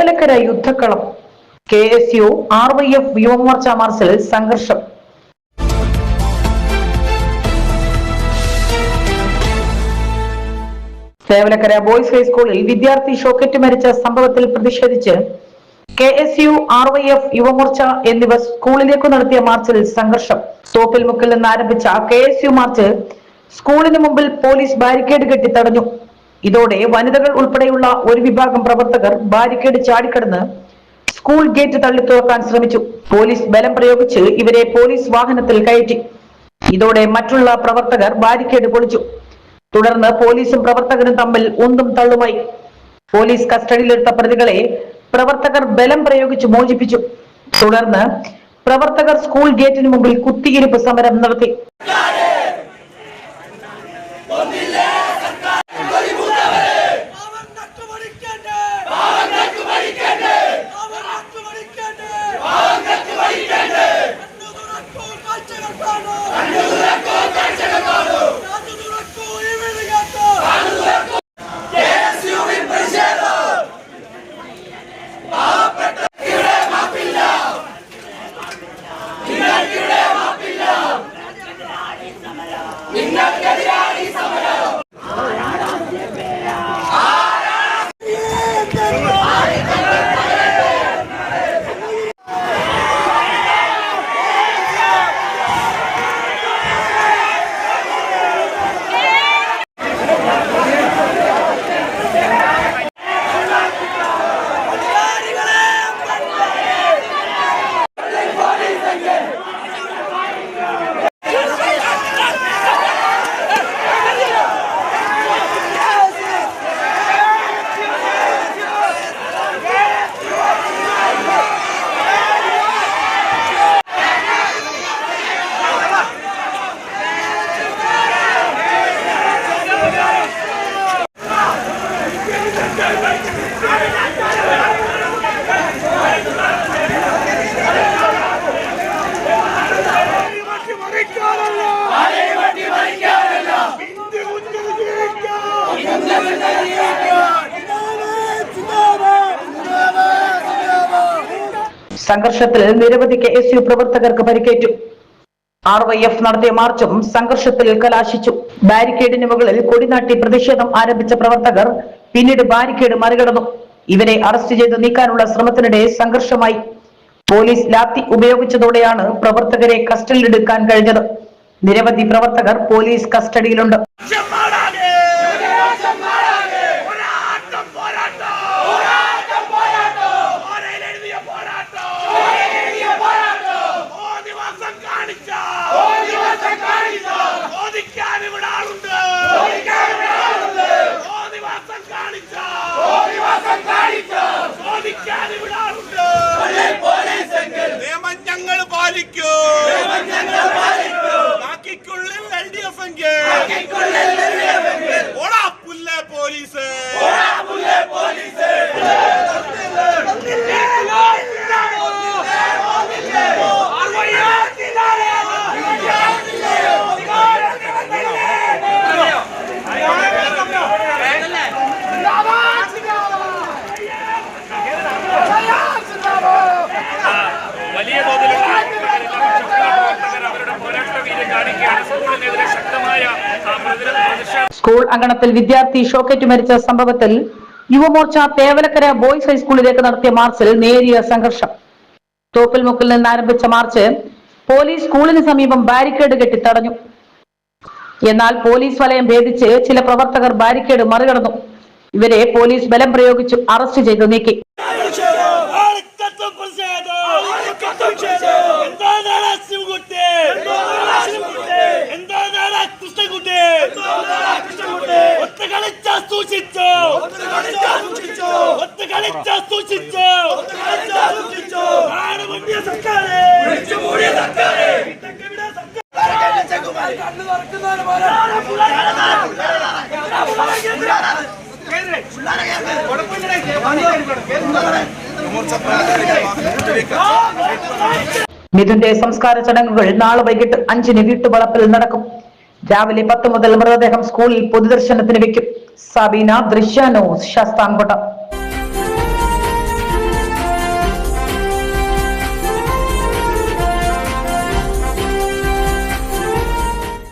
Thevalakkara യുദ്ധക്കളം. K S U R Y F Yuvamorcha മാർച്ചിൽ സംഘർഷം. Thevalakkara boys ഹൈസ്കൂളിൽ വിദ്യാർത്ഥി ഷോക്കറ്റ് മരിച്ച സംഭവത്തിൽ പ്രതിഷേധിച്ച് K S U R Y F Yuvamorcha എന്നിവർ സ്കൂളിലേക്ക് നടത്തിയ മാർച്ചിൽ സംഘർഷം. തോപ്പിൽ മുക്കിൽ നിന്ന് ആരംഭിച്ച കെ എസ് യു മാർച്ച് സ്കൂളിന് മുമ്പിൽ പോലീസ് ബാരിക്കേഡ് കെട്ടി തടഞ്ഞു. ഇതോടെ വനിതകൾ ഉൾപ്പെടെയുള്ള ഒരു വിഭാഗം പ്രവർത്തകർ ബാരിക്കേഡ് ചാടിക്കടന്ന് സ്കൂൾ ഗേറ്റ് തള്ളി തുറക്കാൻ ശ്രമിച്ചു. പോലീസ് ബലം പ്രയോഗിച്ച് ഇവരെ പോലീസ് വാഹനത്തിൽ കയറ്റി. ഇതോടെ മറ്റുള്ള പ്രവർത്തകർ ബാരിക്കേഡ് പൊളിച്ചു. തുടർന്ന് പോലീസും പ്രവർത്തകരും തമ്മിൽ ഒന്നും തള്ളുമായി. പോലീസ് കസ്റ്റഡിയിലെടുത്ത പ്രതികളെ പ്രവർത്തകർ ബലം പ്രയോഗിച്ച് മോചിപ്പിച്ചു. തുടർന്ന് പ്രവർത്തകർ സ്കൂൾ ഗേറ്റിന് മുമ്പിൽ കുത്തിയിരുപ്പ് സമരം നടത്തി. സംഘർഷത്തിൽ നിരവധി കെ എസ് യു പ്രവർത്തകർക്ക് പരിക്കേറ്റു. ആർ വൈ എഫ് നടത്തിയ മാർച്ചും സംഘർഷത്തിൽ കലാശിച്ചു. ബാരിക്കേഡിന് മുകളിൽ കൊടിനാട്ടി പ്രതിഷേധം ആരംഭിച്ച പ്രവർത്തകർ പിന്നീട് ബാരിക്കേഡ് മറികടന്നു. ഇവരെ അറസ്റ്റ് ചെയ്ത് നീക്കാനുള്ള ശ്രമത്തിനിടെ സംഘർഷമായി. പോലീസ് ലാത്തി ഉപയോഗിച്ചതോടെയാണ് പ്രവർത്തകരെ കസ്റ്റഡിയിലെടുക്കാൻ കഴിഞ്ഞത്. നിരവധി പ്രവർത്തകർ പോലീസ് കസ്റ്റഡിയിലുണ്ട്. നിയമം ഞങ്ങൾ പാലിക്കൂ. ബാക്കിക്കുള്ളിൽ എൽ ഡി എഫ് എങ്കിൽ. സ്കൂൾ അങ്കണത്തിൽ വിദ്യാർത്ഥി ഷോക്കേറ്റ് മരിച്ച സംഭവത്തിൽ യുവമോർച്ച തേവലക്കര ബോയ്സ് ഹൈസ്കൂളിലേക്ക് നടത്തിയ മാർച്ചിൽ നേരിയ സംഘർഷം. തോപ്പിൽ മുക്കിൽ നിന്ന് ആരംഭിച്ച മാർച്ച് പോലീസ് സ്കൂളിന് സമീപം ബാരിക്കേഡ് കെട്ടി തടഞ്ഞു. എന്നാൽ പോലീസ് വലയം ഭേദിച്ച് ചില പ്രവർത്തകർ ബാരിക്കേഡ് മറികടന്നു. ഇവരെ പോലീസ് ബലം പ്രയോഗിച്ചു അറസ്റ്റ് ചെയ്തു നീക്കി. കളിച്ച സൂക്ഷിച്ചു സർക്കാരെ ഇതൊക്കെ ഇവിടെ സർക്കാർ കണ്ണു തുറക്കുന്നവന് പോലെ മിഥുന്റെ സംസ്കാര ചടങ്ങുകൾ നാളെ വൈകിട്ട് അഞ്ചിന് വീട്ടുവളപ്പിൽ നടക്കും രാവിലെ പത്ത് മുതൽ മൃതദേഹം സ്കൂളിൽ പൊതുദർശനത്തിന് വെക്കും സബീന ദൃശ്യാനോ ശാസ്താംകോട്ട